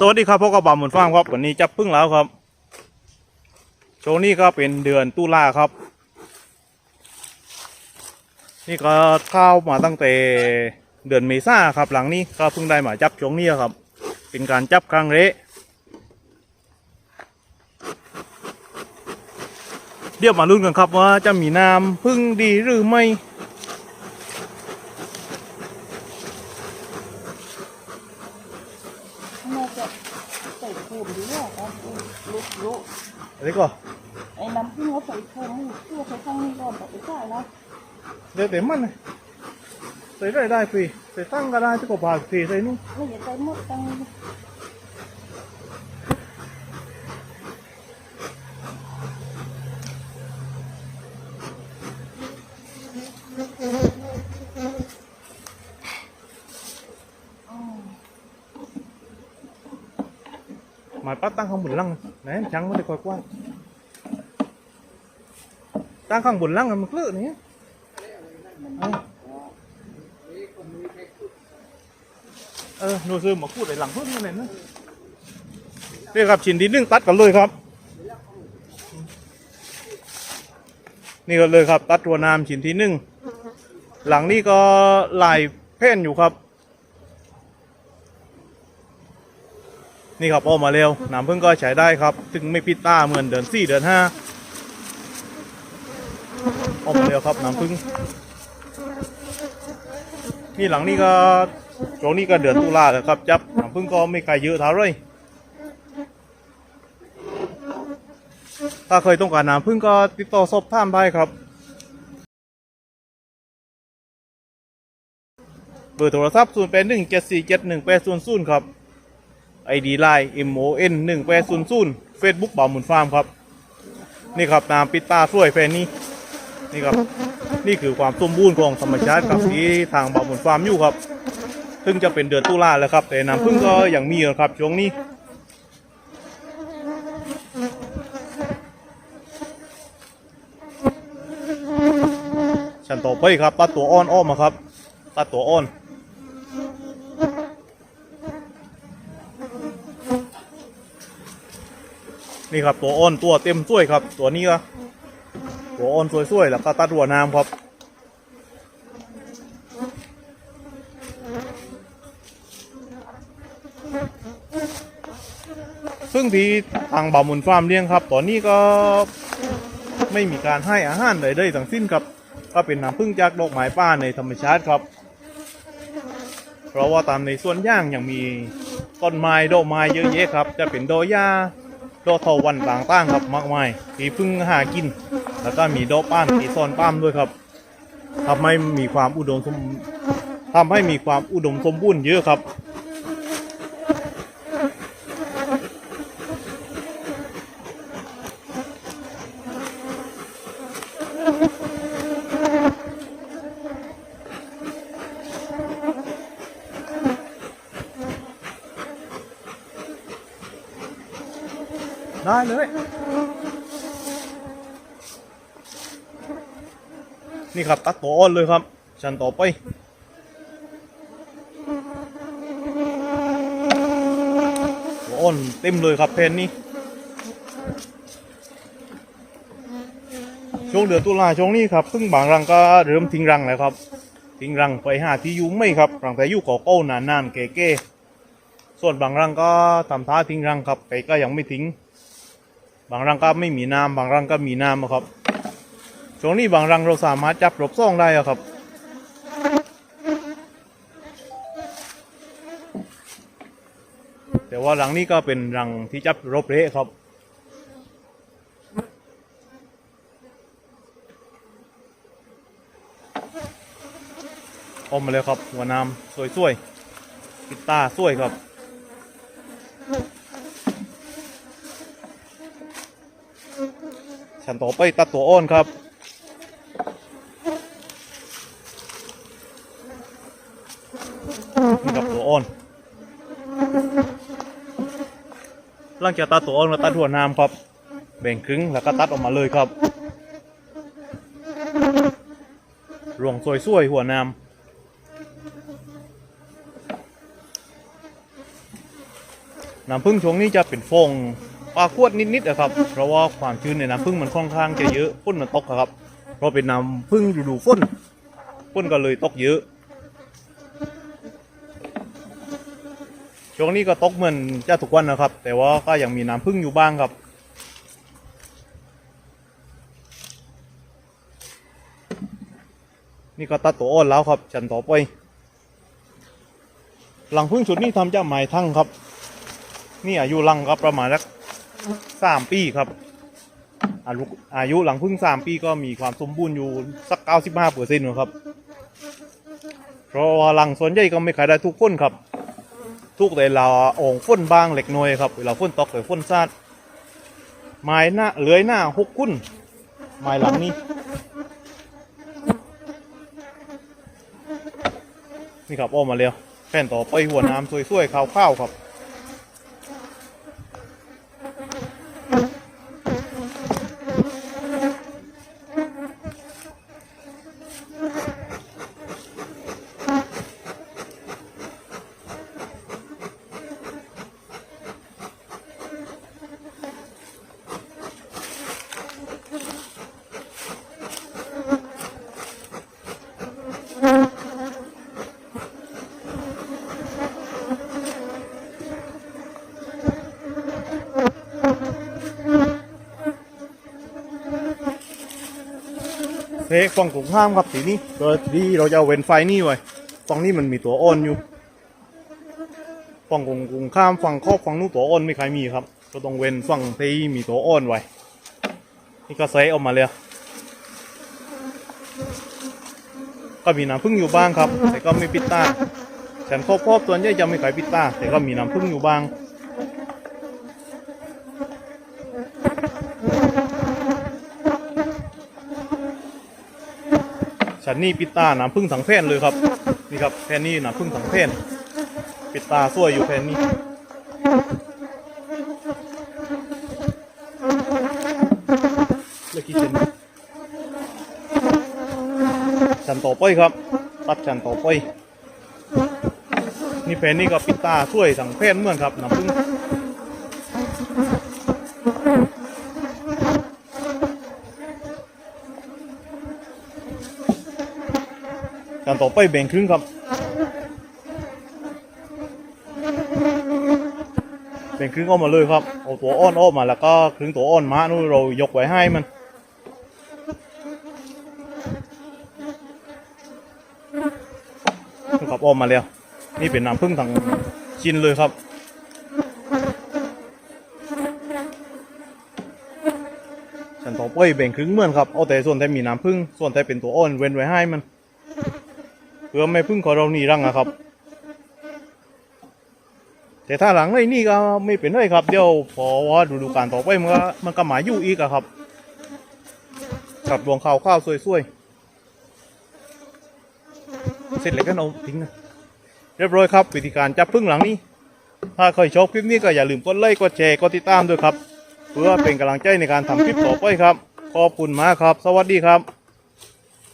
สวัสดีครับพบกับบ่าวหมุนฟาร์มครับวันนี้จับพึ่งแล้วครับช่วงนี้ก็เป็นเดือนตุลาครับ นี่ก็เข้ามาตั้งแต่เดือนเมษาครับ หลังนี้ก็เพิ่งได้มาจับช่วงนี้ครับ เป็นการจับครั้งเละเดี๋ยวมาลุ้นกันครับว่าจะมีน้ำพึ่งดีหรือไม่ น่าจะใส่โฟมดี กว่าครับลุกลุกอะไรก็ไอ้น้ำพึ่งเขาใส่โฟมนี่เพื่อใช้ข้างนี้ก่อนแต่ไม่ใช่นะเดี๋ยวเต็มมันเลยใส่ได้ได้ฟรีใส่ตั้งก็ได้ที่กบาทฟรีใส่นู่นไม่อยากใส่หมดตัง หมายปัดตั้งข้างบนลังไหนชังมันได้คอยกว้างตั้งข้างบนลังมันเกลือะนี่เออหนูซื้อมาพูดไอ้หลังพึ่งนั่นเองนะนี่ครับชิ้นที่หนึ่งตัดกันเลยครับ นี่ก็เลยครับ ตัดตัวน้ำชิ้นที่หนึ่งหลังนี้ก็ลายเพ่นอยู่ครับ นี่ครับออกมาเร็วน้ำพึ่งก็ใช้ได้ครับ ถึงไม่พิดตาเหมือนเดือนสี่เดือนห้าออกมาเร็วครับน้ำพึ่งนี่หลังนี้ก็ตรงนี้ก็เดือนตุลาแล้วครับจับน้ำพึ่งก็ไม่ไกลเยอะเท่าไหรถ้าเคยต้องการน้ำพึ่งก็ติดต่อสอบถามได้ครับเบอร์โทรศัพท์0 8 1 7 4 7 1 8 0 0ครับ ไอดีไลน์ M O N หนึ่งแปดศูนย์ศูนเฟซบุ๊กบ่าวหมุนฟาร์มครับ นี่ครับน้ำปิดตาสวยแฟนนี่นี่ครับนี่คือความสมบูรณ์ของธรรมชาติครับที่ทางบ่าวหมุนฟาร์มอยู่ครับ ซึ่งจะเป็นเดือนตุลาแล้วครับ แต่น้ำพึ่งก็ยังมีอยู่ครับช่วงนี้ฉันต่อไปครับตัดตัวอ้อนอ้อมมาครับตัดตัวอ้อน นี่ครับตัวอ้นตัวเต็มถ้วยครับ ตัวนี้ก็ตัวอ้นสวยๆแล้วก็ตัดหัวน้ำครับซึ่งที่ทางบ่ามุนฟาร์มเลี้ยงครับ ตอนนี้ก็ไม่มีการให้อาหารใดๆทั้งสิ้นครับ ก็เป็นน้ำพึ่งจากดอกไม้ป่าในธรรมชาติครับ เพราะว่าตามในส่วนย่างยังมีต้นไม้ดอกไม้เยอะแยะครับ จะเป็นดอกหญ้า ดอกเทาวันต่างๆครับมากมายมีพึ่งหากิน แล้วก็มีดอกป้ามมีซอนป้ามด้วยครับทำให้มีความอุดมสมทำให้มีความอุดมสมบูรณ์เยอะครับ ได้เลย นี่ครับตัดตัวอ้อนเลยครับ ชันต่อไปตัวอ้อนเต็มเลยครับเพนนี้ช่วงเดือนตุลาช่วงนี้ครับซึ่งบางรังก็เริ่มทิ้งรังแล้วครับ ทิ้งรังไปหาที่อยุ่ไม่ครับรังแต่อยู่ก่อเก้านานๆเก๋ๆส่วนบางรังก็ทำท่าทิ้งรังครับแต่ก็ยังไม่ทิ้ง บางรังก็ไม่มีน้ำบางรังก็มีน้ำอะครับช่วงนี้บางรังเราสามารถจับรบซ่องได้อะครับแต่ว่ารังนี้ก็เป็นรังที่จับรบเละครับออกมาเลยครับหัวน้ำสวยๆปิดตาสวยครับ ฉันต่อไปตัดตัวอ้อนครับนี่ครับตัวอ้อนหลังจากตัดตัวอ้อนแล้วตัดหัวน้ำครับ แบ่งครึ่งแล้วก็ตัดออกมาเลยครับรวงสวยๆหัวน้ำน้ำผึ้งช่วงนี้จะเป็นฟอง ปลาขวดนิดๆนะครับ เพราะว่าความชื้นในน้ำผึ้งมันค่อนข้างจะเยอะฝนมันตกครับ เพราะเป็นน้ำผึ้งฤดูฝนฝนก็เลยตกเยอะช่วงนี้ก็ตกเหมือนจะทุกวันนะครับ แต่ว่าก็ยังมีน้ำผึ้งอยู่บ้างครับนี่ก็ตัดตัวอ้อนแล้วครับฉันต่อไป หลังพึ่งชุดนี้ทำจากไม้ทั้งครับ นี่อายุหลังครับประมาณสัก สามปีครับ อายุอายุหลังพึ่งสามปีก็มีความสมบูรณ์อยู่สักเก้าสิบห้าเปอร์เซ็นต์ครับ เพราะว่าหลังส่วนใหญ่ก็ไม่ขายได้ทุกคนครับ ทุกแต่เราโอ่งฝนบางเหล็กน้อยครับเวลาฝนตกหรือฝนซาดไม้หน้าเลื้อยหน้าหกคุ้นไม้หลังนี้นี่ครับออกมาเร็วแผ่นต่อไปหัวน้ำสวยๆขาวๆครับ เฮ้ฝั่งตรงข้ามครับสีนี้โดยที่เราจะเอาเว้นไฟนี่ไว้ฝั่งนี้มันมีตัวอ่อนอยู่ฝั่งตรงข้ามฝั่งครอบฝั่งนู้นตัวอ่อนไม่ใครมีครับ ก็ต้องเว้นฝั่งที่มีตัวอ่อนไว้นี่ก็ใส่ออกมาเลยก็มีน้ำพึ่งอยู่บ้างครับ แต่ก็ไม่ปิดตาฉันครอบครอบตัวใหญ่จะไม่ขายปิดตาแต่ก็มีน้ำพึ่งอยู่บ้าง ฉันนี่ปิตาหน้ำพึ่งสังแผ่นเลยครับ นี่ครับแผ่นนี้น้ำพึ่งสังแผ่นปิตาสวยอยู่แผ่นนี้เลือกกี่เซนฉันต่อไปครับ ตัดฉันต่อไปนี่แผ่นนี้ก็ปิตาสวยสังแผ่นเหมือนครับหน้ำพึ่ง การต่อไปแบ่งครึ่งครับ แบ่งครึ่งออกมาเลยครับ เอาตัวอ้อนออกมาแล้วก็ครึ่งตัวอ้อนมานู่นเรายกไว้ให้มันครับออกมาแล้ว นี่เป็นน้ำผึ้งทั้งชิ้นเลยครับฉันต่อไปแบ่งครึ่งเหมือนครับ เอาแต่ส่วนที่มีน้ำผึ้งส่วนที่เป็นตัวอ้อนเว้นไว้ให้มัน เพื่อไม่พึ่งของเราหนีรังอะครับ แต่ถ้าหลังไอ้นี่ก็ไม่เป็นไรครับ เดี๋ยวพอว่าดูดูการต่อไปมันก็มันก็หมายอยู่อีกอะครับกับดวงข้าวข้าวสวยๆ เสร็จแล้วก็เอาทิ้งนะเรียบร้อยครับ วิธีการจับพึ่งหลังนี้ ถ้าใครชอบคลิปนี้ก็อย่าลืมกดไลค์กดแชร์กดติดตามด้วยครับ เพื่อเป็นกำลังใจในการทำคลิปต่อไปครับ ขอบคุณมากครับ สวัสดีครับ